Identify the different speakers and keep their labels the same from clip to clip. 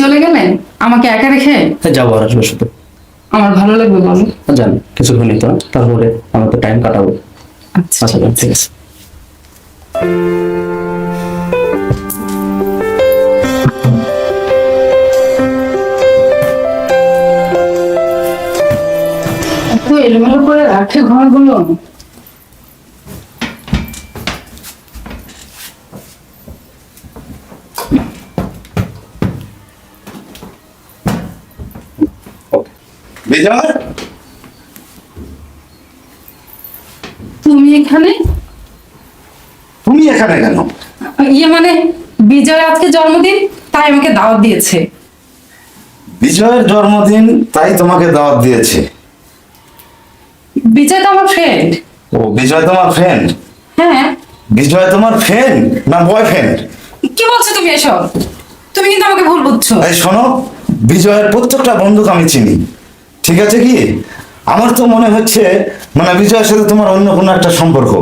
Speaker 1: চলে গেলেন আমাকে একা রেখে
Speaker 2: হ্যাঁ যাব আর আসব শুধু।
Speaker 1: আমার ভালো লাগবে বলো।
Speaker 2: জান কিছুক্ষণ তো তারপরে আমরা তো টাইম কাটাবো।
Speaker 1: আচ্ছা।
Speaker 2: আচ্ছা যান ঠিক আছে।
Speaker 1: এলোমেলো করে রাখে ঘরগুলো।
Speaker 3: বিজয়
Speaker 1: তুমি এখানে?
Speaker 3: তুমি এখানে কেন?
Speaker 1: ইয়ে মানে বিজয় আজকে জন্মদিন তাই আমাকে দাওয়াত দিয়েছে।
Speaker 3: বিজয়ের জন্মদিন তাই তোমাকে দাওয়াত দিয়েছে।
Speaker 1: বিজয় তো আমার ফ্রেন্ড
Speaker 3: ও বিজয় তোমার ফ্রেন্ড
Speaker 1: হ্যাঁ।
Speaker 3: বিজয় তোমার ফ্রেন্ড না বয়ফ্রেন্ড
Speaker 1: কি বলছো তুমি এসব? তুমি কিন্তু আমাকে ভুল বুঝছ।
Speaker 3: এই শোনো বিজয়ের প্রত্যেকটা বন্ধুকে আমি চিনি। ঠিক আছে কি? আমার তো মনে হচ্ছে মানে বিজয়ের সাথে তোমার অন্য কোনো একটা সম্পর্ক।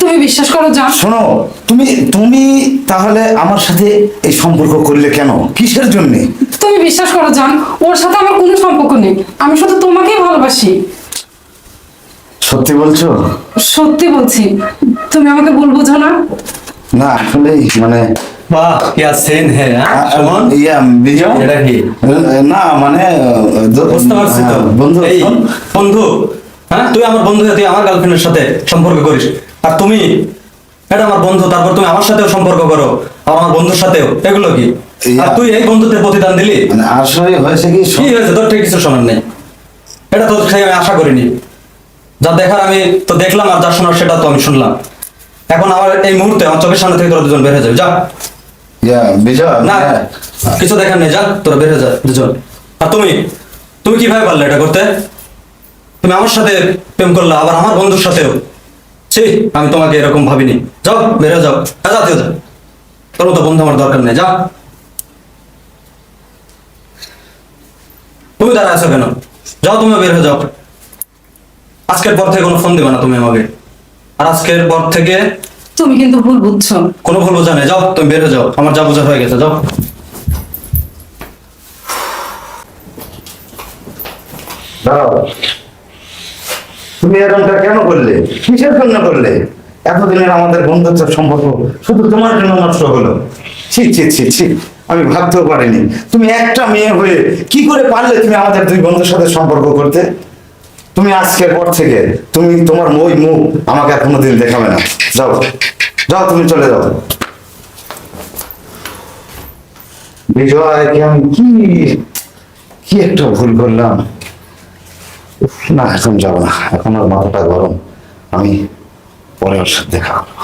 Speaker 1: তুমি বিশ্বাস করো জান
Speaker 3: শোনো তুমি তুমি তাহলে আমার সাথে এই সম্পর্ক করলে কেন? কিসের জন্যে?
Speaker 1: তুমি বিশ্বাস করো জান ওর সাথে আমার কোনো সম্পর্ক নেই। আমি শুধু তোমাকেই ভালোবাসি।
Speaker 3: সত্যি বলছো?
Speaker 1: সত্যি বলছি। তুমি আমাকে ভুল বুঝো না।
Speaker 3: না আসলেই মানে
Speaker 2: বাহ
Speaker 3: সেন
Speaker 2: হ্যাঁ?
Speaker 3: ইয়া বিজয়?
Speaker 2: এটা কি?
Speaker 3: না মানে
Speaker 2: বুঝতে পারছি তো।
Speaker 3: বন্ধু
Speaker 2: বন্ধু হ্যাঁ? তুই আমার বন্ধু তুই আমার গার্লফ্রেন্ডের সাথে সম্পর্ক করিস। আর তুমি এটা আমার বন্ধু তারপর তুমি আমার সাথেও সম্পর্ক করো। আর আমার বন্ধুর সাথেও। এগুলো কি? আর তুই এই প্রতিদান দিলি?
Speaker 3: মানে আসলে হয়েছে কি
Speaker 2: কি হয়েছে? তোর ঠিক কিছু শোনার নেই। এটা তো সেই আমি আশা করিনি। যা দেখার আমি তো দেখলাম আর যা শোনার সেটা তো আমি শুনলাম। এখন আমার এই মুহূর্তে আমার চোখের সামনে থেকে তোর দুজন বের হয়ে যাবে। যা।
Speaker 3: বিজয়
Speaker 2: না কিছু দেখার নেই যা তোরা বের যা দুজন। আর তুমি? তুমি কীভাবে পারলে এটা করতে? তুমি আমার সাথে প্রেম করলে আবার আমার বন্ধুর সাথেও। ছি আমি তোমাকে এরকম ভাবিনি। যাও বের যাও। হ্যাঁ যাতে তোর মতো বন্ধু আমার দরকার নেই যা। তুমি দাঁড়া আছো কেন? যাও তুমি বের হয়ে যাও। আজকের পর থেকে কোনো ফোন দিবে না তুমি আমাকে। আর আজকের পর থেকে
Speaker 1: তুমি কিন্তু ভুল বুঝছ।
Speaker 2: কোনো ভুল বোঝা নেই যাও তুমি বের যাও। আমার যা বোঝা হয়ে গেছে যাও।
Speaker 3: তুমি এরকমটা কেন করলে? কিসের জন্য করলে? এতদিনের আমাদের বন্ধুত্বের সম্পর্ক শুধু তোমার জন্য নষ্ট হলো। ছি ছি ছি ছি আমি ভাবতেও পারিনি। তুমি একটা মেয়ে হয়ে কি করে পারলে তুমি আমাদের দুই বন্ধুর সাথে সম্পর্ক করতে? তুমি আজকের পর থেকে তুমি তোমার মই মুখ আমাকে আর কোনোদিন দেখাবে না। যাও যাও, তুমি চলে যাও। আমি কি কি একটা ভুল করলাম? না, এখন যাব না। এখন আর মাথাটা গরম। আমি পরে ওর সাথে দেখা করব।